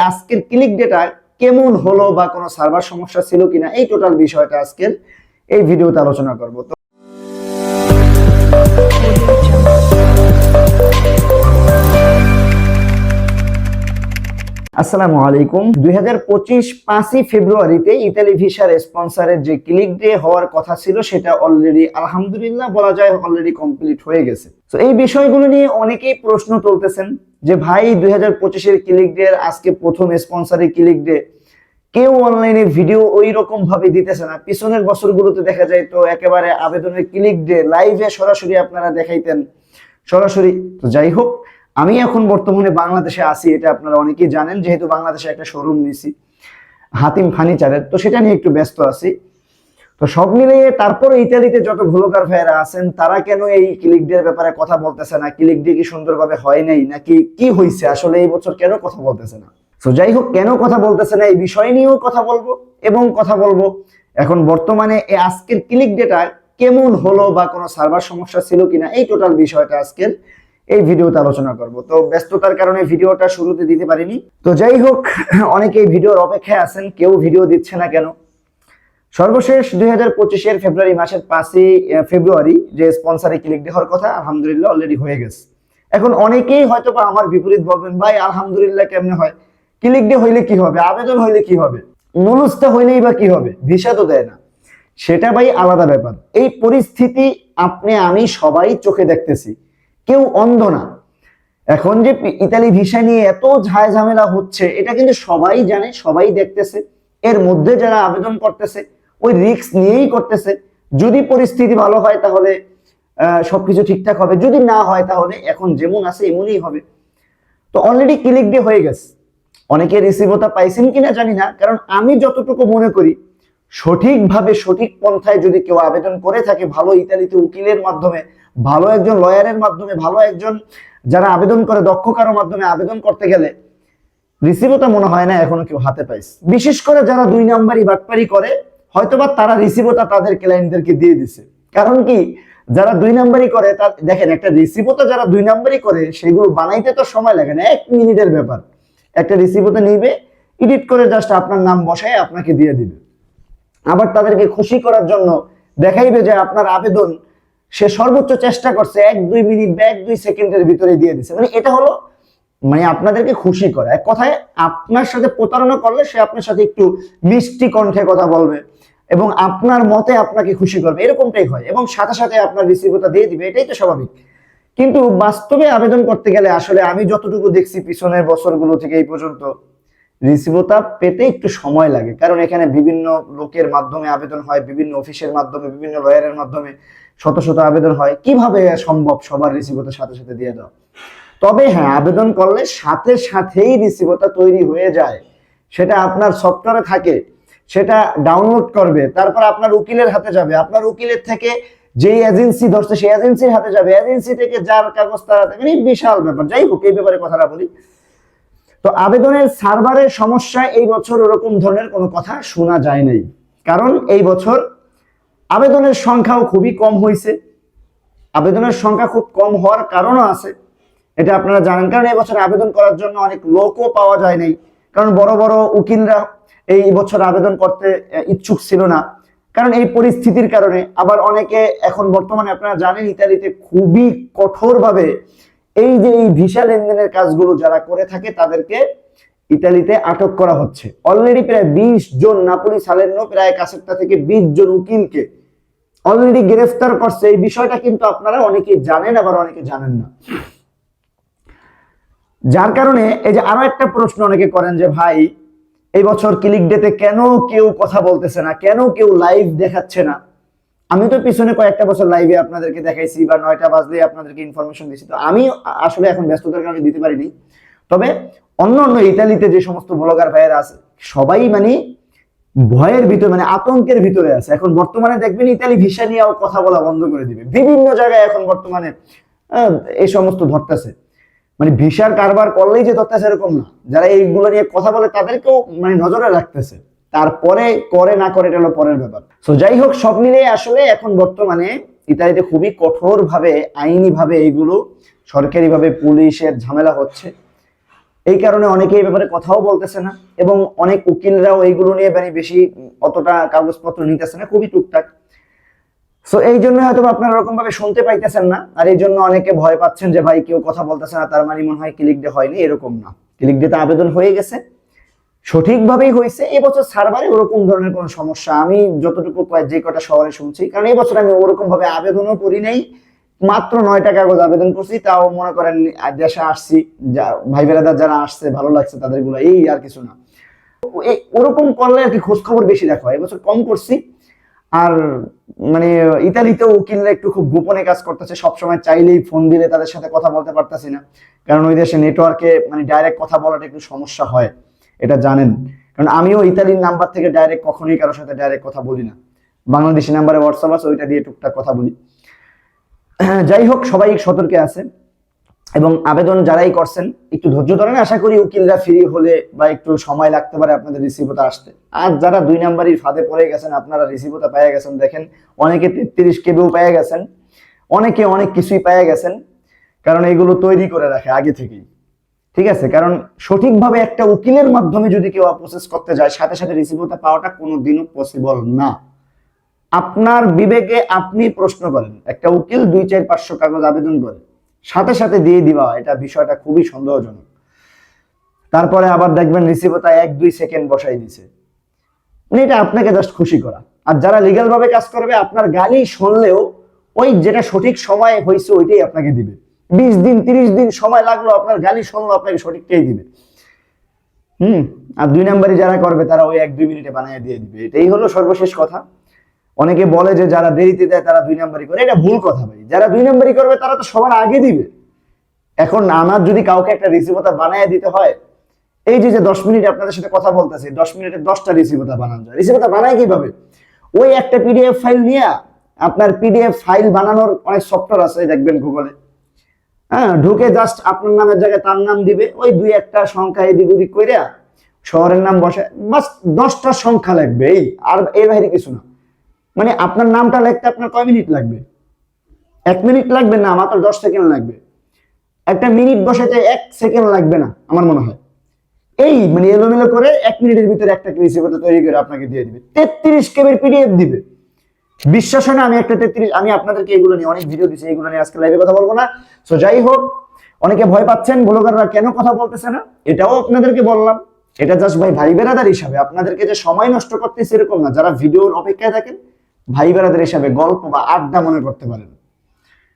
আজকের click data কেমন হলো বা কোনো সার্ভার সমস্যা ছিল কিনা, এই টোটাল বিষয়টা আজকের এই ভিডিওতে আলোচনা করব। আসসালামু আলাইকুম। দুই হাজার ফেব্রুয়ারিতে ইতালি ভিসার স্পন্সরের যে ক্লিক ডে হওয়ার কথা ছিল, সেটা অলরেডি আলহামদুলিল্লাহ বলা যায় অলরেডি কমপ্লিট হয়ে গেছে। তো এই বিষয়গুলো নিয়ে অনেকেই প্রশ্ন তুলতেছেন যে, ভাই, দুই হাজার পঁচিশের ক্লিক ডে আজকে প্রথম স্পন্সরের ক্লিক ডে কেউ অনলাইনে ভিডিও ওই রকম ভাবে দিতেছে না। পিছনের বছরগুলোতে দেখা যায় তো একেবারে আবেদনের ক্লিক ডে লাইভে সরাসরি আপনারা দেখাইতেন। সরাসরি, তো যাই হোক আমি এখন বর্তমানে বাংলাদেশে আছি, এটা আপনারা অনেকেই জানেন, যেহেতু বাংলাদেশে একটা শোরুম নিছি হাতিম ফার্নিচারের তো সেটা নিয়ে একটু ব্যস্ত আছি। তো সব মিলিয়ে তারপরে ইতালিতে যত ভ্লোগার ভাইয়েরা আছেন, তারা কেন এই ক্লিক ডের ব্যাপারে কথা বলতেছে না? ক্লিক ডে কি সুন্দরভাবে হয় নাই? নাকি কি হয়েছে আসলে এই বছর কেন কথা বলতেছে না? তো যাই হোক, কেন কথা বলতেছে না এই বিষয় নিয়েও কথা বলব এবং কথা বলব। এখন বর্তমানে এই আজকের ক্লিক ডেটা কেমন হলো বা কোনো সার্ভার সমস্যা ছিল কিনা, এই টোটাল বিষয়টা আজকের এই ভিডিওতে আলোচনা করব। তো ব্যস্ততার কারণে ভিডিওটা শুরুতে দিতে পারিনি। তো যাই হোক, অনেকেই ভিডিওর অপেক্ষায় আছেন, কেউ ভিডিও দিচ্ছে না কেন? সর্বশেষ দুই হাজার পঁচিশের ফেব্রুয়ারি মাসের পাঁচই ফেব্রুয়ারি যে স্পন্সারে ক্লিক দেওয়ার কথা, আলহামদুলিল্লাহ অলরেডি হয়ে গেছে। এখন অনেকেই হয়তো বা আমার বিপরীত বলবেন, ভাই, আলহামদুলিল্লাহ, কেমনে হয়? ক্লিক ডে হইলে কি হবে? আবেদন হইলে কি হবে? নুলুসটা হইলেই বা কি হবে? ভিসা তো দেয় না। সেটা ভাই আলাদা ব্যাপার। এই পরিস্থিতি আপনি, আমি সবাই চোখে দেখতেছি। কেউ অন্ধ না। এখন যে ইতালি ভিসা নিয়ে এত ঝায় ঝামেলা হচ্ছে, এটা কিন্তু সবাই জানে, সবাই দেখতেছে। এর মধ্যে যারা আবেদন করতেছে, ওই রিস্ক নিয়েই করতেছে। যদি পরিস্থিতি ভালো হয় তাহলে সবকিছু ঠিকঠাক হবে। যদি না হয় তাহলে এখন যেমন আছে এমনই হবে। তো অলরেডি ক্লিক ডে হয়ে গেছে। অনেকে রিসিভটা পাইছেন কিনা জানি না, কারণ আমি যতটুকু মনে করি, সঠিকভাবে সঠিক পন্থায় যদি কেউ আবেদন করে থাকে, ভালো ইতালিতে উকিলের মাধ্যমে ভালো একজন লয়ারের মাধ্যমে, ভালো একজন যারা আবেদন করে, দক্ষ কারও মাধ্যমে আবেদন করতে গেলে রিসিভটা মনে হয় না, এখনও কেউ হাতে পাইছে। বিশেষ করে যারা দুই নাম্বারই বাটপারি করে, হয়তোবা তারা রিসিভটা তাদের ক্লায়েন্টদেরকে দিয়ে দিছে। কারণ কি? যারা দুই নাম্বারই করে তার দেখেন, একটা রিসিভটা যারা দুই নাম্বারই করে, সেগুলো বানাইতে তো সময় লাগে না, এক মিনিটের ব্যাপার। একটা রিসিভটা নিবে এডিট করে জাস্ট আপনার নাম বসায় আপনাকে দিয়ে দিবে। আবার তাদেরকে খুশি করার জন্য দেখাইবে যে আপনার আবেদন সে সর্বোচ্চ চেষ্টা করছে এক, দুই মিনিট বা এক দুই সেকেন্ডের ভিতরে দিয়ে দিছে। মানে এটা হলো মানে আপনাদেরকে খুশি করা। এক কথায়, আপনার সাথে প্রতারণা করলে সে আপনার সাথে একটু মিষ্টি কণ্ঠে কথা বলবে এবং আপনার মতে আপনাকে খুশি করবে। এরকমটাই হয় এবং সাথে সাথে আপনার রিসিভটা দিয়ে দিবে। এটাই তো স্বাভাবিক। কিন্তু বাস্তবে আবেদন করতে গেলে আসলে আমি যতটুকু দেখছি পিছনের বছরগুলো থেকে এই পর্যন্ত রিসিভটা পেতে একটু সময় লাগে। কারণ এখানে বিভিন্ন লোকের মাধ্যমে আবেদন হয়, বিভিন্ন অফিসের মাধ্যমে, বিভিন্ন লয়ারের মাধ্যমে শত শত আবেদন হয়। কীভাবে সম্ভব সবার রিসিভটা সাথে সাথে দিয়ে দাও তবে হ্যাঁ আবেদন করলে সাথে সাথেই রিসিভটা তৈরি হয়ে যায়। সেটা আপনার সফটওয়্যারে থাকে, সেটা ডাউনলোড করবে, তারপর আপনার উকিলের হাতে যাবে। আপনার উকিলের থেকে যেই এজেন্সি ধরছে, সেই এজেন্সির হাতে যাবে। এজেন্সি থেকে যার কাগজ তার বিশাল ব্যাপার। যাই হোক, এই ব্যাপারে কথাটা বলি। তো আবেদনের সার্ভারের সমস্যা এই বছর ওরকম ধরনের কোনো কথা শোনা যায় নাই। কারণ এই বছর আবেদনের সংখ্যাও খুবই কম হয়েছে আবেদনের সংখ্যা খুব কম হওয়ার কারণও আছে। এটা আপনারা জানেন, কারণ এই বছর আবেদন করার জন্য অনেক লোকও পাওয়া যায় নাই। কারণ বড় বড় উকিলরা এই বছর আবেদন করতে ইচ্ছুক ছিল না। কারণ এই পরিস্থিতির কারণে আবার অনেকে এখন বর্তমানে আপনারা জানেন, ইতালিতে খুবই কঠোরভাবে এই যে এই ভিসা লেনদেনের কাজগুলো যারা করে থাকে, তাদেরকে ইতালিতে আটক করা হচ্ছে। অলরেডি প্রায় বিশ জন নাপুলি সালেন্নো প্রায় কাছেরটা থেকে বিশ জন উকিলকে অলরেডি গ্রেফতার করছে। এই বিষয়টা কিন্তু আপনারা অনেকেই জানেন, আবার অনেকে জানেন না। যার কারণে এই যে আরও একটা প্রশ্ন অনেকে করেন যে, ভাই, এই বছর ক্লিক ডেতে কেন কেউ কথা বলতেছে না? কেন কেউ লাইভ দেখাচ্ছে না? আমি তো পিছনে কয়েকটা বছর লাইভে আপনাদেরকে দেখাইছি বা নয়টা বাজলে আপনাদেরকে ইনফরমেশন দিছি। তো আমি আসলে এখন ব্যস্ততার কারণে দিতে পারিনি। তবে অন্য অন্য ইতালিতে যে সমস্ত ব্লগার ভাইয়েরা আছে, সবাই মানে ভয়ের ভিতরে মানে আতঙ্কের ভিতরে আছে। এখন বর্তমানে দেখবেন ইতালি ভিসা নিয়েও কথা বলা বন্ধ করে দিবে। বিভিন্ন জায়গায় এখন বর্তমানে এই সমস্ত ধরতেছে। মানে ভিসার কারবার করলেই যে ধরতেছে এরকম না। যারা এইগুলো নিয়ে কথা বলে তাদেরকেও মানে নজরে রাখতেছে। তারপরে করে না করে এটা হলো পরের ব্যাপার। তো যাই হোক, সব মিলিয়ে আসলে এখন বর্তমানে ইতালিতে খুবই কঠোর ভাবে আইনি ভাবে এইগুলো সরকারি ভাবে পুলিশের ঝামেলা হচ্ছে। এই কারণে অনেকে এই ব্যাপারে কথাও বলতেছে না এবং অনেক উকিলরাও এইগুলো নিয়ে মানে বেশি অতটা কাগজপত্র নিতেছে না, খুবই টুকটাক। সো এই জন্য হয়তো আপনারা ওরকম ভাবে শুনতে পাইতেছেন না আর এই জন্য অনেকে ভয় পাচ্ছেন যে ভাই কেউ কথা বলতেছে না, তার মানে মনে হয় ক্লিক ডে হয়নি, এরকম না। ক্লিক ডেতে আবেদন হয়ে গেছে। সঠিকভাবেই হয়েছে। এবছর সার্ভারে ওরকম ধরনের কোনো সমস্যা। আমি যতটুকু যে কটা শহরে শুনছি, কারণ এই বছর আমি ওরকম ভাবে আবেদনও করি নাই। মাত্র নয়টা কাগজ আবেদন করছি, তাও মনে করেন দেশে আসছি ভাই বেড়াদার যারা আসছে, ভালো লাগছে তাদেরগুলো এই আর কিছু না। ওরকম করলে আর কি খোঁজ খবর বেশি হয় এবছর কম করছি। আর মানে ইতালিতেও উকিলরা একটু খুব গোপনে কাজ করতেছে, সবসময় চাইলেই ফোন দিলে তাদের সাথে কথা বলতে পারতাছি না। কারণ ওই দেশে নেটওয়ার্কে মানে ডাইরেক্ট কথা বলাটা একটু সমস্যা হয়। এটা জানেন। কারণ আমিও ইতালির নাম্বার থেকে ডাইরেক্ট কখনোই কারোর সাথে ডাইরেক্ট কথা বলি না। বাংলাদেশি নাম্বারে হোয়াটসঅ্যাপ আছে, ওইটা দিয়ে টুকটাক কথা বলি। যাই হোক, সবাই সতর্কে আছে। এবং আবেদন যারাই করছেন, একটু ধৈর্য ধরেন, আশা করি উকিলরা ফ্রি হলে বা একটু সময় লাগতে পারে আপনাদের রিসিভতা আসতে। আর যারা দুই নাম্বারই ফাঁদে পড়ে গেছেন, আপনারা রিসিভতা পেয়ে গেছেন। দেখেন, অনেকে তেত্রিশ কেবেও পেয়ে গেছেন, অনেকে অনেক কিছুই পেয়ে গেছেন। কারণ এগুলো তৈরি করে রাখে আগে থেকেই। ঠিক আছে? কারণ সঠিকভাবে একটা উকিলের মাধ্যমে যদি কেউ প্রসেস করতে যায়, সাথে সাথে রিসিভতা পাওয়াটা কোনোদিনও পসিবল না। আপনার বিবেকে আপনি প্রশ্ন করেন, একটা উকিল দুই, চার, পাঁচশো কাগজ আবেদন করে, সাথে সাথে দিয়ে দিবা, এটা বিষয়টা খুবই সন্দেহজনক। তারপরে আবার দেখবেন রিসিভতা এক, দুই সেকেন্ড বসাই দিছে। মানে এটা আপনাকে জাস্ট খুশি করা। আর যারা লিগ্যাল ভাবে কাজ করবে, আপনার গালি শুনলেও ওই যেটা সঠিক সময় হয়েছে ওইটাই আপনাকে দিবে। বিশ দিন, তিরিশ দিন সময় লাগল, আপনার গালি শুনলো, আপনাকে সঠিকটাই দিবে। হুম? আর দুই নাম্বারই যারা করবে, তারা ওই এক দুই মিনিটে বানিয়ে দিয়ে দিবে। এটাই হলো সর্বশেষ কথা। অনেকে বলে যে যারা দেরিতে দেয়, তারা দুই নাম্বারই করে। এটা ভুল কথা ভাই। যারা দুই নাম্বারই করবে, তারা তো সবার আগে দিবে। এখন আমার যদি কাউকে একটা রিসিভতা বানিয়ে দিতে হয়, এই যে যে দশ মিনিট আপনাদের সাথে কথা বলতেছে, দশ মিনিটে দশটা রিসিভতা বানানো যায়। রিসিভতা বানায় কীভাবে? ওই একটা পিডিএফ ফাইল নিয়ে আপনার পিডিএফ ফাইল বানানোর অনেক সফটওয়্যার আছে, দেখবেন গুগলে হ্যাঁ ঢুকে জাস্ট আপনার নামের জায়গায় তার নাম দিবে। ওই দুই একটা সংখ্যা এদিক ওদিক শহরের নাম বসে। বাস দশটা সংখ্যা লাগবে এই, আর এর বাইরে কিছু না। মানে আপনার নামটা লিখতে আপনার কয় মিনিট লাগবে? এক মিনিট লাগবে না, মাত্র দশ সেকেন্ড লাগবে। একটা মিনিট বসে বসাতে এক সেকেন্ড লাগবে না, আমার মনে হয়। এই মানে এলোমেলো করে এক মিনিটের ভিতরে একটা রিসিভার তৈরি করে আপনাকে দিয়ে দিবে। তেত্রিশ কেবির পিডিএফ দিবে। বিশ্বাস হয় না, আমি একটা তেত্রিশ আমি আপনাদেরকে এগুলো নিয়ে, অনেক ভিডিও দিচ্ছি এগুলো নিয়ে আজকে লাইভে কথা বলব না। সো যাই হোক, অনেকে ভয় পাচ্ছেন, ব্লগাররা কেন কথা বলতেছে না? এটাও আপনাদেরকে বললাম। এটা জাস্ট ভাই ভাই বেড়াদার হিসাবে। আপনাদেরকে যে সময় নষ্ট করতেছে এরকম না। যারা ভিডিওর অপেক্ষায় থাকেন, ভাই বেড়াদার হিসাবে গল্প বা আড্ডা মনে করতে পারেন।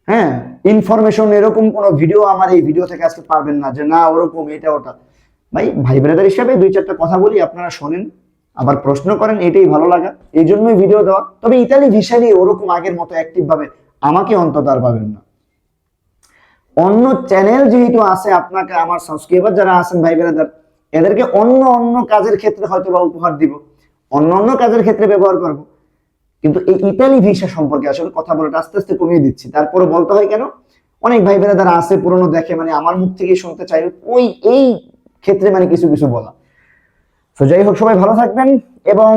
হ্যাঁ ইনফরমেশন এরকম কোনো ভিডিও আমার এই ভিডিও থেকে আজকে পাবেন না যে, না, ওরকম, এটা, ওটা। ভাই ভাই ব্রাদার হিসাবে দুই চারটা কথা বলি, আপনারা শোনেন। আবার প্রশ্ন করেন, এটাই ভালো লাগা? এই জন্যই ভিডিও দেওয়া। তবে ইতালি ভিসা নিয়ে ওরকম আগের মতো অ্যাক্টিভ ভাবে আমাকে অন্তত আর পাবেন না। অন্য চ্যানেল যেহেতু আছে আপনাকে, আমার সাবস্ক্রাইবার যারা আছেন, ভাই ব্রাদার এদেরকে অন্য অন্য কাজের ক্ষেত্রে হয়তো বা উপহার দিব। অন্য অন্য কাজের ক্ষেত্রে ব্যবহার করব। কিন্তু এই ইতালি ভিসা সম্পর্কে আসলে কথা বলাটা আস্তে আস্তে কমিয়ে দিচ্ছি। তারপরে বলতে হয় কেন? অনেক ভাই ব্রাদার আছে, পুরনো দেখে মানে আমার মুখ থেকে শুনতে চাই। ওই, এই ক্ষেত্রে মানে কিছু কিছু বলা। তো যাই হোক, সবাই ভালো থাকবেন এবং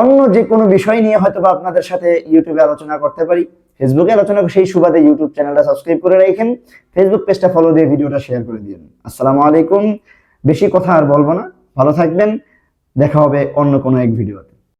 অন্য যে কোনো বিষয় নিয়ে হয়তো বা আপনাদের সাথে ইউটিউবে আলোচনা করতে পারি। ফেসবুকে আলোচনা সেই সুবাদে ইউটিউব চ্যানেলটা সাবস্ক্রাইব করে রাখেন। ফেসবুক পেজটা ফলো দিয়ে ভিডিওটা শেয়ার করে দিন আসসালামু আলাইকুম। বেশি কথা আর বলব না। ভালো থাকবেন। দেখা হবে অন্য কোনো এক ভিডিওতে